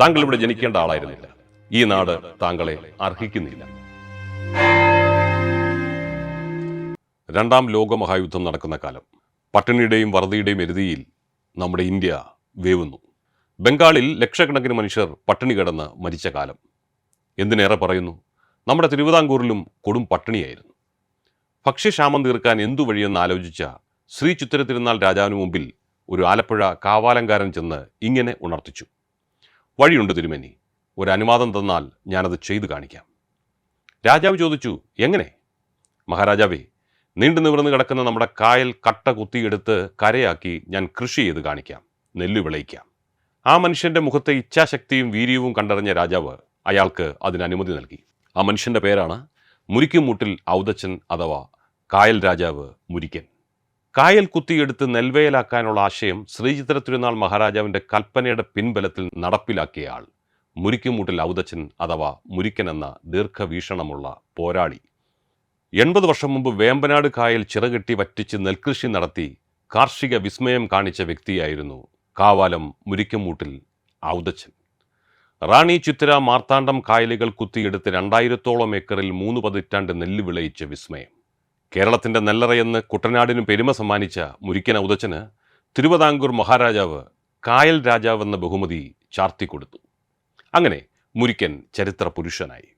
താങ്കൾ ഇവിടെ ജനിക്കേണ്ട ആളായിരുന്നില്ല. ഈ നാട് താങ്കളെ അർഹിക്കുന്നില്ല. രണ്ടാം ലോകമഹായുദ്ധം നടക്കുന്ന കാലം പട്ടിണിയുടെയും വറുതിയുടെയും എരുതിയിൽ നമ്മുടെ ഇന്ത്യ വേവുന്നു. ബംഗാളിൽ ലക്ഷക്കണക്കിന് മനുഷ്യർ പട്ടിണി കിടന്ന് മരിച്ച കാലം. എന്തിനേറെ പറയുന്നു? നമ്മുടെ തിരുവിതാംകൂറിലും കൊടും പട്ടിണിയായിരുന്നു. ഭക്ഷ്യക്ഷാമം തീർക്കാൻ എന്തു വഴിയെന്ന് ആലോചിച്ച ശ്രീ ചിത്തിര തിരുനാൾ രാജാവിന് മുമ്പിൽ ഒരു ആലപ്പുഴ കാവാലങ്കാരൻ ചെന്ന് ഇങ്ങനെ ഉണർത്തിച്ചു. വഴിയുണ്ട് തിരുമേനി. ഒരു അനുവാദം തന്നാൽ ഞാനത് ചെയ്തു കാണിക്കാം. രാജാവ് ചോദിച്ചു എങ്ങനെ? മഹാരാജാവേ നീണ്ടു നിവർന്ന് കിടക്കുന്ന നമ്മുടെ കായൽ കട്ട കുത്തിയെടുത്ത് കരയാക്കി ഞാൻ കൃഷി ചെയ്ത് കാണിക്കാം നെല്ല് വിളയിക്കാം. ആ മനുഷ്യന്റെ മുഖത്തെ ഇച്ഛാശക്തിയും വീര്യവും കണ്ടറിഞ്ഞ രാജാവ് അയാൾക്ക് അതിന് അനുമതി നൽകി. ആ മനുഷ്യന്റെ പേരാണ് മുരിക്കുമൂട്ടിൽ ഔദച്ചൻ അഥവാ കായൽ രാജാവ് മുരിക്കൻ. കായൽ കുത്തിയെടുത്ത് നെൽവയലാക്കാനുള്ള ആശയം ശ്രീചിത്ര തിരുനാൾ മഹാരാജാവിന്റെ കൽപ്പനയുടെ പിൻബലത്തിൽ നടപ്പിലാക്കിയ ആൾ. മുരിക്കുമൂട്ടിൽ ഔദച്ചൻ അഥവാ മുരിക്കൻ എന്ന ദീർഘവീക്ഷണമുള്ള പോരാളി. എൺപത് വർഷം മുമ്പ് വേമ്പനാട് കായൽ ചിറകെട്ടി വറ്റിച്ച് നെൽകൃഷി നടത്തി കാർഷിക വിസ്മയം കാണിച്ച വ്യക്തിയായിരുന്നു കാവാലം മുരിക്കുമൂട്ടിൽ ഔദച്ചൻ. റാണി ചിത്തിര മാർത്താണ്ഡം കായലുകൾ കുത്തിയെടുത്ത് രണ്ടായിരത്തോളം ഏക്കറിൽ മൂന്ന് പതിറ്റാണ്ട് നെല്ല് വിളയിച്ച വിസ്മയം. കേരളത്തിന്റെ നെല്ലറയെന്ന് കുട്ടനാടിനും പെരുമ സമ്മാനിച്ച മുരിക്കന ഉദച്ചന് തിരുവിതാംകൂർ മഹാരാജാവ് കായൽ രാജാവ് എന്ന ബഹുമതി ചാർത്തിക്കൊടുത്തു അങ്ങനെ മുരിക്കൻ ചരിത്ര പുരുഷനായി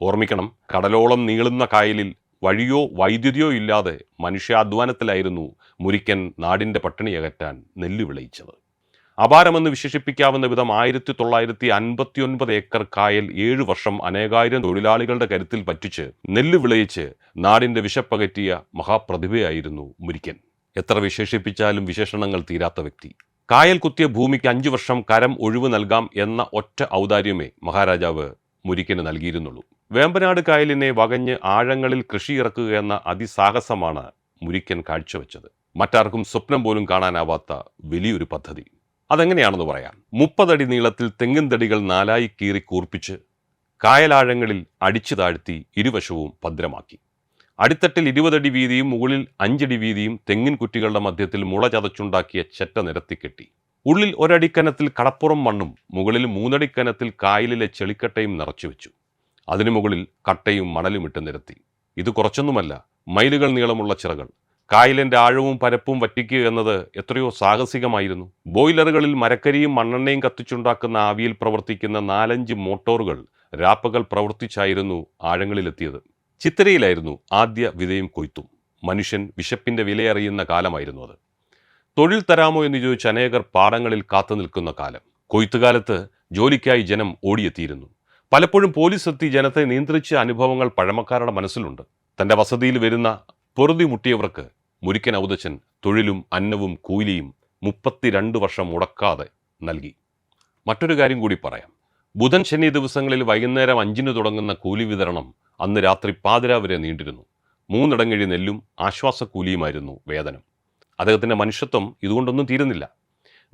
ഓർമ്മിക്കണം കടലോളം നീളുന്ന കായലിൽ വഴിയോ വൈദ്യുതിയോ ഇല്ലാതെ മനുഷ്യാധ്വാനത്തിലായിരുന്നു മുരിക്കൻ നാടിന്റെ പട്ടിണി അകറ്റാൻ നെല്ല് വിളയിച്ചത്. അപാരമെന്ന് വിശേഷിപ്പിക്കാവുന്ന വിധം ആയിരത്തി തൊള്ളായിരത്തി അൻപത്തി ഒൻപത് ഏക്കർ കായൽ ഏഴു വർഷം അനേകായിരം തൊഴിലാളികളുടെ കരുത്തിൽ പറ്റിച്ച് നെല്ല് വിളയിച്ച് നാടിന്റെ വിശപ്പകറ്റിയ മഹാപ്രതിഭയായിരുന്നു മുരിക്കൻ. എത്ര വിശേഷിപ്പിച്ചാലും വിശേഷണങ്ങൾ തീരാത്ത വ്യക്തി. കായൽ കുത്തിയ ഭൂമിക്ക് അഞ്ചു വർഷം കരം ഒഴിവ് നൽകാം എന്ന ഒറ്റ ഔദാര്യമേ മഹാരാജാവ് മുരിക്കന് നൽകിയിരുന്നുള്ളൂ. വേമ്പനാട് കായലിനെ വകഞ്ഞ് ആഴങ്ങളിൽ കൃഷി ഇറക്കുക എന്ന അതിസാഹസമാണ് മുരിക്കൻ കാഴ്ചവെച്ചത്. മറ്റാർക്കും സ്വപ്നം പോലും കാണാനാവാത്ത വലിയൊരു പദ്ധതി. അതെങ്ങനെയാണെന്ന് പറയാം. മുപ്പതടി നീളത്തിൽ തെങ്ങിൻ തടികൾ നാലായി കീറി കൂർപ്പിച്ച് കായലാഴങ്ങളിൽ അടിച്ചു താഴ്ത്തി ഇരുവശവും ഭദ്രമാക്കി. അടിത്തട്ടിൽ ഇരുപതടി വീതിയും മുകളിൽ അഞ്ചടി വീതിയും തെങ്ങിൻ കുറ്റികളുടെ മധ്യത്തിൽ മുള ചതച്ചുണ്ടാക്കിയ ചെറ്റ നിരത്തി കെട്ടി. ഉള്ളിൽ ഒരടിക്കനത്തിൽ കടപ്പുറം മണ്ണും മുകളിൽ മൂന്നടിക്കനത്തിൽ കായലിലെ ചെളിക്കട്ടയും നിറച്ചു വെച്ചു. അതിനു മുകളിൽ കട്ടയും മണലുമിട്ട് നിരത്തി. ഇത് കുറച്ചൊന്നുമല്ല മൈലുകൾ നീളമുള്ള ചിറകൾ. കായലിന്റെ ആഴവും പരപ്പും വറ്റിക്കുക എന്നത് എത്രയോ സാഹസികമായിരുന്നു. ബോയിലറുകളിൽ മരക്കരിയും മണ്ണെണ്ണയും കത്തിച്ചുണ്ടാക്കുന്ന ആവിയിൽ പ്രവർത്തിക്കുന്ന നാലഞ്ച് മോട്ടോറുകൾ രാപ്പകൾ പ്രവർത്തിച്ചായിരുന്നു ആഴങ്ങളിലെത്തിയത്. ചിത്തരയിലായിരുന്നു ആദ്യ വിതയും കൊയ്ത്തും. മനുഷ്യൻ വിശപ്പിന്റെ വിലയറിയുന്ന കാലമായിരുന്നു അത്. തൊഴിൽ തരാമോ എന്ന് ചോദിച്ച് അനേകർ പാടങ്ങളിൽ കാത്തു നിൽക്കുന്ന കാലം. കൊയ്ത്തുകാലത്ത് ജോലിക്കായി ജനം ഓടിയെത്തിയിരുന്നു. പലപ്പോഴും പോലീസ് എത്തി ജനത്തെ നിയന്ത്രിച്ച അനുഭവങ്ങൾ പഴമക്കാരുടെ മനസ്സിലുണ്ട്. തന്റെ വസതിയിൽ വരുന്ന പൊറുതി മുട്ടിയവർക്ക് മുരിക്കൻ ഔദച്ചൻ തൊഴിലും അന്നവും കൂലിയും മുപ്പത്തിരണ്ട് വർഷം മുടക്കാതെ നൽകി. മറ്റൊരു കാര്യം കൂടി പറയാം. ബുധൻ ശനി ദിവസങ്ങളിൽ വൈകുന്നേരം അഞ്ചിന് തുടങ്ങുന്ന കൂലി വിതരണം അന്ന് രാത്രി പാതിര വരെ നീണ്ടിരുന്നു. മൂന്നിടങ്ങഴി നെല്ലും ആശ്വാസക്കൂലിയുമായിരുന്നു വേതനം. അദ്ദേഹത്തിന്റെ മനുഷ്യത്വം ഇതുകൊണ്ടൊന്നും തീരുന്നില്ല.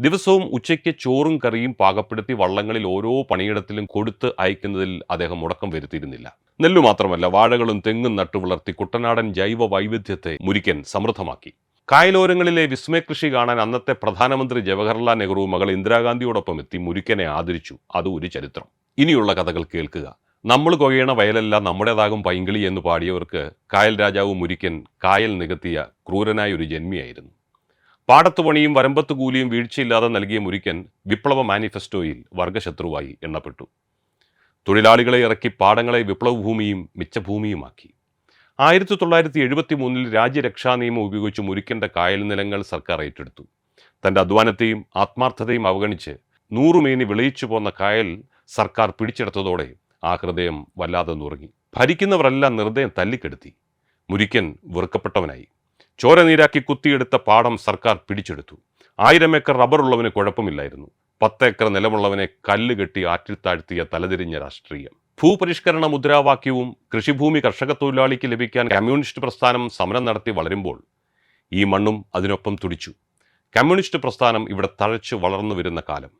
ദിവസവും ഉച്ചയ്ക്ക് ചോറും കറിയും പാകപ്പെടുത്തി വള്ളങ്ങളിൽ ഓരോ പണിയിടത്തിലും കൊടുത്ത് അയക്കുന്നതിൽ അദ്ദേഹം മുടക്കം വരുത്തിയിരുന്നില്ല. നെല്ലു മാത്രമല്ല വാഴകളും തെങ്ങും നട്ടു വളർത്തി കുട്ടനാടൻ ജൈവ വൈവിധ്യത്തെ മുരിക്കൻ സമൃദ്ധമാക്കി. കായലോരങ്ങളിലെ വിസ്മയകൃഷി കാണാൻ അന്നത്തെ പ്രധാനമന്ത്രി ജവഹർലാൽ നെഹ്റു മകൾ ഇന്ദിരാഗാന്ധിയോടൊപ്പം എത്തി മുരിക്കനെ ആദരിച്ചു. അത് ഒരു ചരിത്രം. ഇനിയുള്ള കഥകൾ കേൾക്കുക. നമ്മൾ കൊയ്യണ വയലല്ല നമ്മുടേതാകും പൈങ്കിളി എന്ന് പാടിയവർക്ക് കായൽ രാജാവ് മുരിക്കൻ കായൽ നികത്തിയ ക്രൂരനായ ഒരു ജന്മിയായിരുന്നു. പാടത്തു പണിയും വരമ്പത്തു കൂലിയും വീഴ്ചയില്ലാതെ നൽകിയ മുരിക്കൻ വിപ്ലവ മാനിഫെസ്റ്റോയിൽ വർഗശത്രുവായി എണ്ണപ്പെട്ടു. തൊഴിലാളികളെ ഇറക്കി പാടങ്ങളെ വിപ്ലവഭൂമിയും മിച്ചഭൂമിയുമാക്കി. ആയിരത്തി തൊള്ളായിരത്തി എഴുപത്തി മൂന്നിൽ രാജ്യരക്ഷാ നിയമം ഉപയോഗിച്ച് മുരിക്കേണ്ട കായൽ നിലങ്ങൾ സർക്കാർ ഏറ്റെടുത്തു. തന്റെ അധ്വാനത്തെയും ആത്മാർത്ഥതയും അവഗണിച്ച് നൂറുമേനി വിളയിച്ചു പോന്ന കായൽ സർക്കാർ പിടിച്ചെടുത്തതോടെ ആ ഹൃദയം വല്ലാതെ നുറങ്ങി. ഭരിക്കുന്നവരെല്ലാം നിർദ്ദയം തല്ലിക്കെടുത്തി. മുരിക്കൻ വെറുക്കപ്പെട്ടവനായി. ചോര നീരാക്കി കുത്തിയെടുത്ത പാടം സർക്കാർ പിടിച്ചെടുത്തു. ആയിരം ഏക്കർ റബ്ബറുള്ളവന് കുഴപ്പമില്ലായിരുന്നു. പത്ത് ഏക്കർ നിലമുള്ളവനെ കല്ല് കെട്ടി ആറ്റിൽ താഴ്ത്തിയ തലതിരിഞ്ഞ രാഷ്ട്രീയം. ഭൂപരിഷ്കരണ മുദ്രാവാക്യവും കൃഷിഭൂമി കർഷക തൊഴിലാളിക്ക് ലഭിക്കാൻ കമ്മ്യൂണിസ്റ്റ് പ്രസ്ഥാനം സമരം നടത്തി വളരുമ്പോൾ ഈ മണ്ണും അതിനൊപ്പം തുടിച്ചു. കമ്മ്യൂണിസ്റ്റ് പ്രസ്ഥാനം ഇവിടെ തഴച്ച് വളർന്നു വരുന്ന കാലം.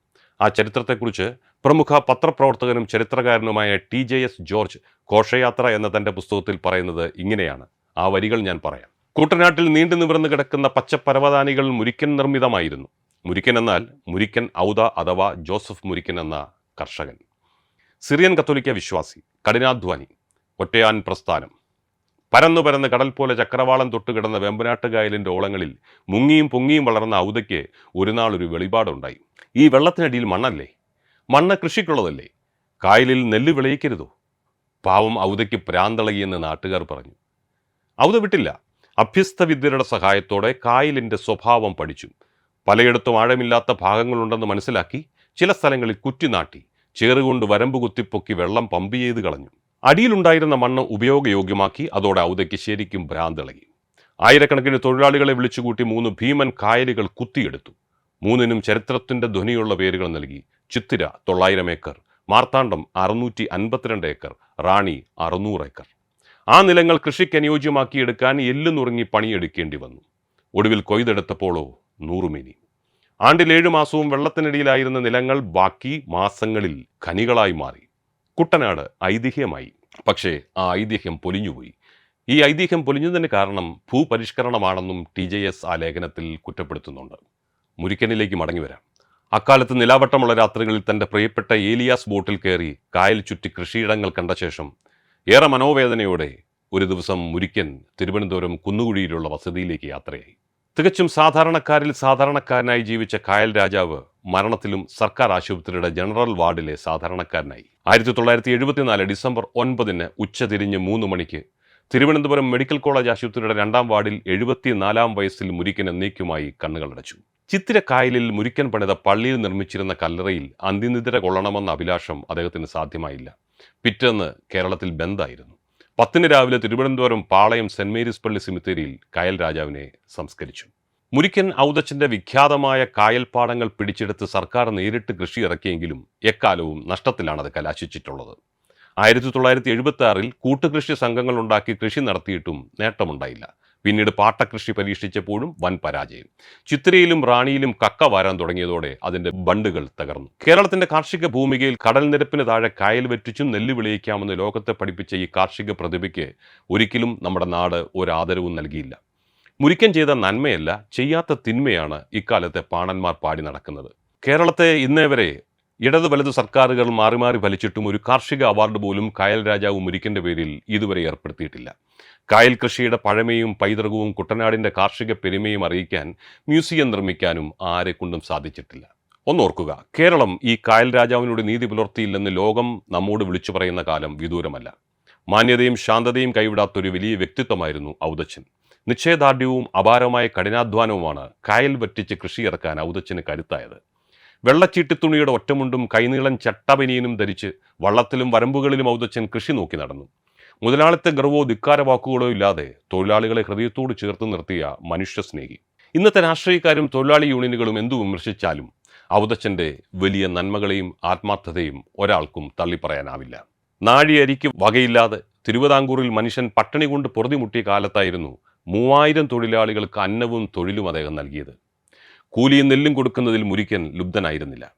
ആ ചരിത്രത്തെക്കുറിച്ച് പ്രമുഖ പത്രപ്രവർത്തകനും ചരിത്രകാരനുമായ T J S George Ghoshayatra എന്ന തന്റെ പുസ്തകത്തിൽ പറയുന്നത് ഇങ്ങനെയാണ്. ആ വരികൾ ഞാൻ പറയാം. കൂട്ടനാട്ടിൽ നീണ്ടു നിവർന്നു കിടക്കുന്ന പച്ചപ്പരവതാനികൾ മുരിക്കൻ നിർമ്മിതമായിരുന്നു. മുരിക്കൻ എന്നാൽ മുരിക്കൻ ഔദ അഥവാ ജോസഫ് മുരിക്കൻ എന്ന കർഷകൻ. സിറിയൻ കത്തോലിക്ക വിശ്വാസി കഠിനാധ്വാനി ഒറ്റയാൻ പ്രസ്ഥാനം. പരന്നു പരന്ന് കടൽ പോലെ ചക്രവാളം തൊട്ടുകിടന്ന വെമ്പനാട്ടുകായലിന്റെ ഓളങ്ങളിൽ മുങ്ങിയും പൊങ്ങിയും വളർന്ന ഔദയ്ക്ക് ഒരു നാൾ ഒരു വെളിപാടുണ്ടായി. ഈ വെള്ളത്തിനടിയിൽ മണ്ണല്ലേ? മണ്ണ് കൃഷിക്കുള്ളതല്ലേ? കായലിൽ നെല്ല് വിളയിക്കരുതോ? പാവം ഔദയ്ക്ക് പ്രാന്തളകിയെന്ന് നാട്ടുകാർ പറഞ്ഞു. ഔദ വിട്ടില്ല. അഭ്യസ്ത വിദ്യരുടെ സഹായത്തോടെ കായലിന്റെ സ്വഭാവം പഠിച്ചു. പലയിടത്തും ആഴമില്ലാത്ത ഭാഗങ്ങളുണ്ടെന്ന് മനസ്സിലാക്കി ചില സ്ഥലങ്ങളിൽ കുറ്റിനാട്ടി ചേറുകൊണ്ട് വരമ്പ് കുത്തിപ്പൊക്കി വെള്ളം പമ്പ് ചെയ്ത് കളഞ്ഞു. അടിയിലുണ്ടായിരുന്ന മണ്ണ് ഉപയോഗയോഗ്യമാക്കി അതോടെ ഔദയ്ക്ക് ശരിക്കും ഭ്രാന്തിളകി ആയിരക്കണക്കിന് തൊഴിലാളികളെ വിളിച്ചുകൂട്ടി മൂന്ന് ഭീമൻ കായലുകൾ കുത്തിയെടുത്തു. മൂന്നിനും ചരിത്രത്തിന്റെ ധ്വനിയുള്ള പേരുകൾ നൽകി ചിത്തിര തൊള്ളായിരം ഏക്കർ മാർത്താണ്ഡം അറുന്നൂറ്റി അൻപത്തിരണ്ട് ഏക്കർ റാണി അറുന്നൂറ് ഏക്കർ. ആ നിലങ്ങൾ കൃഷിക്ക് അനുയോജ്യമാക്കിയെടുക്കാൻ എല്ലുനുറുങ്ങി പണിയെടുക്കേണ്ടി വന്നു. ഒടുവിൽ കൊയ്തെടുത്തപ്പോഴോ നൂറുമേനി. ആണ്ടിൽ ഏഴു മാസവും വെള്ളത്തിനടിയിലായിരുന്ന നിലങ്ങൾ ബാക്കി മാസങ്ങളിൽ ഖനികളായി മാറി. കുട്ടനാട് ഐതിഹ്യമായി. പക്ഷേ ആ ഐതിഹ്യം പൊലിഞ്ഞുപോയി. ഈ ഐതിഹ്യം പൊലിഞ്ഞതിന് കാരണം ഭൂപരിഷ്കരണമാണെന്നും ടി ജെ എസ് ആ ലേഖനത്തിൽ കുറ്റപ്പെടുത്തുന്നുണ്ട്. മുരിക്കനിലേക്ക് മടങ്ങി വരാം അക്കാലത്ത് നിലാവട്ടമുള്ള രാത്രികളിൽ തന്റെ പ്രിയപ്പെട്ട ഏലിയാസ് ബോട്ടിൽ കയറി കായൽ ചുറ്റി കൃഷിയിടങ്ങൾ കണ്ട ശേഷം ഏറെ മനോവേദനയോടെ ഒരു ദിവസം മുരിക്കൻ തിരുവനന്തപുരം കുന്നുകുഴിയിലുള്ള വസതിയിലേക്ക് യാത്രയായി. തികച്ചും സാധാരണക്കാരിൽ സാധാരണക്കാരനായി ജീവിച്ച കായൽ രാജാവ് മരണത്തിലും സർക്കാർ ആശുപത്രിയുടെ ജനറൽ വാർഡിലെ സാധാരണക്കാരനായി. ആയിരത്തി തൊള്ളായിരത്തി എഴുപത്തിനാല് ഡിസംബർ ഒൻപതിന് ഉച്ചതിരിഞ്ഞ് മൂന്ന് മണിക്ക് തിരുവനന്തപുരം മെഡിക്കൽ കോളേജ് ആശുപത്രിയുടെ രണ്ടാം വാർഡിൽ എഴുപത്തിനാലാം വയസ്സിൽ മുരിക്കനെ നീക്കുമായി കണ്ണുകളടച്ചു ചിത്തിര കായലിൽ മുരിക്കൻ പണിത പള്ളിയിൽ നിർമ്മിച്ചിരുന്ന കല്ലറയിൽ അന്തിനിദ്ര കൊള്ളണമെന്ന അഭിലാഷം അദ്ദേഹത്തിന് സാധ്യമായില്ല. പിറ്റേന്ന് കേരളത്തിൽ ബന്ദായിരുന്നു. പത്തിന് രാവിലെ തിരുവനന്തപുരം പാളയം സെന്റ് മേരീസ് പള്ളി സിമിത്തേരിയിൽ കായൽ രാജാവിനെ സംസ്കരിച്ചു. മുരിക്കൻ ഔദച്ചന്റെ വിഖ്യാതമായ കായൽപ്പാടങ്ങൾ പിടിച്ചെടുത്ത് സർക്കാർ നേരിട്ട് കൃഷി ഇറക്കിയെങ്കിലും എക്കാലവും നഷ്ടത്തിലാണ് അത് കലാശിച്ചിട്ടുള്ളത്. ആയിരത്തി തൊള്ളായിരത്തി എഴുപത്തി ആറിൽ കൂട്ടുകൃഷി സംഘങ്ങൾ ഉണ്ടാക്കി കൃഷി നടത്തിയിട്ടും നേട്ടമുണ്ടായില്ല. പിന്നീട് പാട്ടകൃഷി പരീക്ഷിച്ചപ്പോഴും വൻ പരാജയം. ചിത്രയിലും റാണിയിലും കക്ക വാരാൻ തുടങ്ങിയതോടെ അതിന്റെ ബണ്ടുകൾ തകർന്നു. കേരളത്തിന്റെ കാർഷിക ഭൂമികയിൽ കടൽ നിരപ്പിന് താഴെ കായൽ വെറ്റിച്ചും നെല്ല് വിളയിക്കാമെന്ന് ലോകത്തെ പഠിപ്പിച്ച ഈ കാർഷിക പ്രതിഭയ്ക്ക് ഒരിക്കലും നമ്മുടെ നാട് ഒരാദരവും നൽകിയില്ല. മുരിക്കൻ ചെയ്ത നന്മയല്ല ചെയ്യാത്ത തിന്മയാണ് ഇക്കാലത്തെ പാണന്മാർ പാടി നടക്കുന്നത്. കേരളത്തെ ഇന്നേ വരെ ഇടത് വലത് സർക്കാരുകൾ മാറി മാറി ഫലിച്ചിട്ടും ഒരു കാർഷിക അവാർഡ് പോലും കായൽ രാജാവ് മുരിക്കന്റെ പേരിൽ ഇതുവരെ ഏർപ്പെടുത്തിയിട്ടില്ല. കായൽ കൃഷിയുടെ പഴമയും പൈതൃകവും കുട്ടനാടിന്റെ കാർഷിക പെരുമയും അറിയിക്കാൻ മ്യൂസിയം നിർമ്മിക്കാനും ആരെക്കൊണ്ടും സാധിച്ചിട്ടില്ല. ഒന്നോർക്കുക കേരളം ഈ കായൽ രാജാവിനോട് നീതി പുലർത്തിയില്ലെന്ന് ലോകം നമ്മോട് വിളിച്ചു പറയുന്ന കാലം വിദൂരമല്ല. മാന്യതയും ശാന്തതയും കൈവിടാത്തൊരു വലിയ വ്യക്തിത്വമായിരുന്നു ഔദച്ചൻ. നിശ്ചയദാർഢ്യവും അപാരമായ കഠിനാധ്വാനവുമാണ് കായൽ വറ്റിച്ച് കൃഷിയിറക്കാൻ ഔദച്ചന് കരുത്തായത്. വെള്ളച്ചീട്ടിത്തുണിയുടെ ഒറ്റമുണ്ടും കൈനീളൻ ചട്ടപനിയനും ധരിച്ച് വള്ളത്തിലും വരമ്പുകളിലും ഔദച്ചൻ കൃഷി നോക്കി നടന്നു. മുതലാളിത്ത ഗർവോ ധിക്കാര വാക്കുകളോ ഇല്ലാതെ തൊഴിലാളികളെ ഹൃദയത്തോട് ചേർത്ത് നിർത്തിയ മനുഷ്യസ്നേഹി. ഇന്നത്തെ രാഷ്ട്രീയക്കാരും തൊഴിലാളി യൂണിയനുകളും എന്തു വിമർശിച്ചാലും ഔദച്ചന്റെ വലിയ നന്മകളെയും ആത്മാർത്ഥതയും ഒരാൾക്കും തള്ളിപ്പറയാനാവില്ല. നാഴിയരിക്ക് വകയില്ലാതെ തിരുവിതാംകൂറിൽ മനുഷ്യൻ പട്ടിണി കൊണ്ട് പൊറുതിമുട്ടിയ കാലത്തായിരുന്നു മൂവായിരം തൊഴിലാളികൾക്ക് അന്നവും തൊഴിലും അദ്ദേഹം നൽകിയത്. കൂലിയും നെല്ലും കൊടുക്കുന്നതിൽ മുരിക്കൻ ലുബ്ധനായിരുന്നില്ല.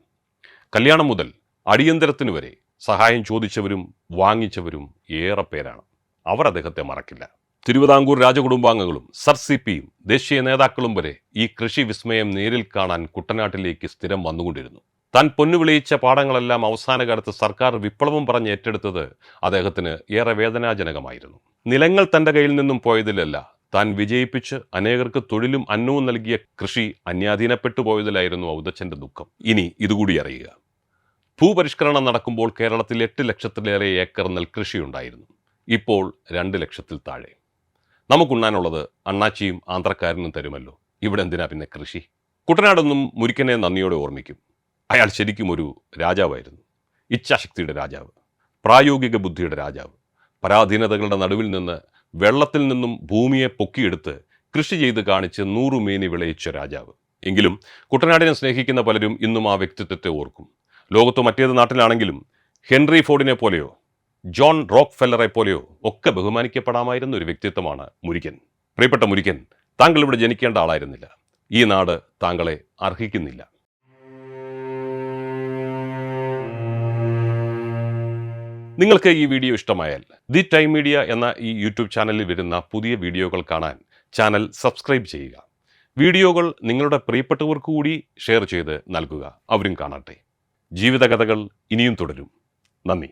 കല്യാണം മുതൽ അടിയന്തരത്തിനു വരെ സഹായം ചോദിച്ചവരും വാങ്ങിച്ചവരും ഏറെ പേരാണ്. അവർ അദ്ദേഹത്തെ മറക്കില്ല. തിരുവിതാംകൂർ രാജകുടുംബാംഗങ്ങളും സർ സി പിയും ദേശീയ നേതാക്കളും വരെ ഈ കൃഷി വിസ്മയം നേരിൽ കാണാൻ കുട്ടനാട്ടിലേക്ക് സ്ഥിരം വന്നുകൊണ്ടിരുന്നു. താൻ പൊന്നുവിളിയിച്ച പാഠങ്ങളെല്ലാം അവസാന കാലത്ത് സർക്കാർ വിപ്ലവം പറഞ്ഞ് ഏറ്റെടുത്തത് അദ്ദേഹത്തിന് ഏറെ വേദനാജനകമായിരുന്നു. നിലങ്ങൾ തന്റെ കയ്യിൽ നിന്നും പോയതിലല്ല താൻ വിജയിപ്പിച്ച് അനേകർക്ക് തൊഴിലും അന്നവും നൽകിയ കൃഷി അന്യാധീനപ്പെട്ടു പോയതിലായിരുന്നു ഔദച്ചന്റെ ദുഃഖം. ഇനി ഇതുകൂടി അറിയുക. ഭൂപരിഷ്കരണം നടക്കുമ്പോൾ കേരളത്തിൽ എട്ട് ലക്ഷത്തിലേറെ ഏക്കർ നെൽകൃഷിയുണ്ടായിരുന്നു. ഇപ്പോൾ രണ്ട് ലക്ഷത്തിൽ താഴെ. നമുക്കുണ്ണാനുള്ളത് അണ്ണാച്ചിയും ആന്ധ്രക്കാരനും തരുമല്ലോ. ഇവിടെ എന്തിനാ പിന്നെ കൃഷി? കുട്ടനാടൊന്നും മുരിക്കനെ നന്ദിയോടെ ഓർമ്മിക്കും. അയാൾ ശരിക്കും ഒരു രാജാവായിരുന്നു. ഇച്ഛാശക്തിയുടെ രാജാവ്. പ്രായോഗിക ബുദ്ധിയുടെ രാജാവ്. പരാധീനതകളുടെ നടുവിൽ നിന്ന് വെള്ളത്തിൽ നിന്നും ഭൂമിയെ പൊക്കിയെടുത്ത് കൃഷി ചെയ്ത് കാണിച്ച് നൂറുമേനി വിളയിച്ച രാജാവ്. എങ്കിലും കുട്ടനാടിനെ സ്നേഹിക്കുന്ന പലരും ഇന്നും ആ വ്യക്തിത്വത്തെ ഓർക്കും. ലോകത്ത് മറ്റേത് നാട്ടിലാണെങ്കിലും ഹെൻറി ഫോർഡിനെ പോലെയോ ജോൺ റോക്ക് ഫെല്ലറെ പോലെയോ ഒക്കെ ബഹുമാനിക്കപ്പെടാമായിരുന്ന ഒരു വ്യക്തിത്വമാണ് മുരിക്കൻ പ്രിയപ്പെട്ട മുരിക്കൻ താങ്കൾ ഇവിടെ ജനിക്കേണ്ട ആളായിരുന്നില്ല. ഈ നാട് താങ്കളെ അർഹിക്കുന്നില്ല. നിങ്ങൾക്ക് ഈ വീഡിയോ ഇഷ്ടമായാൽ ദി ടൈം മീഡിയ എന്ന ഈ യൂട്യൂബ് ചാനലിൽ വരുന്ന പുതിയ വീഡിയോകൾ കാണാൻ ചാനൽ സബ്സ്ക്രൈബ് ചെയ്യുക. വീഡിയോകൾ നിങ്ങളുടെ പ്രിയപ്പെട്ടവർക്ക് കൂടി ഷെയർ ചെയ്ത് നൽകുക. അവരും കാണട്ടെ. ജീവിതകഥകൾ ഇനിയും തുടരും. നന്ദി.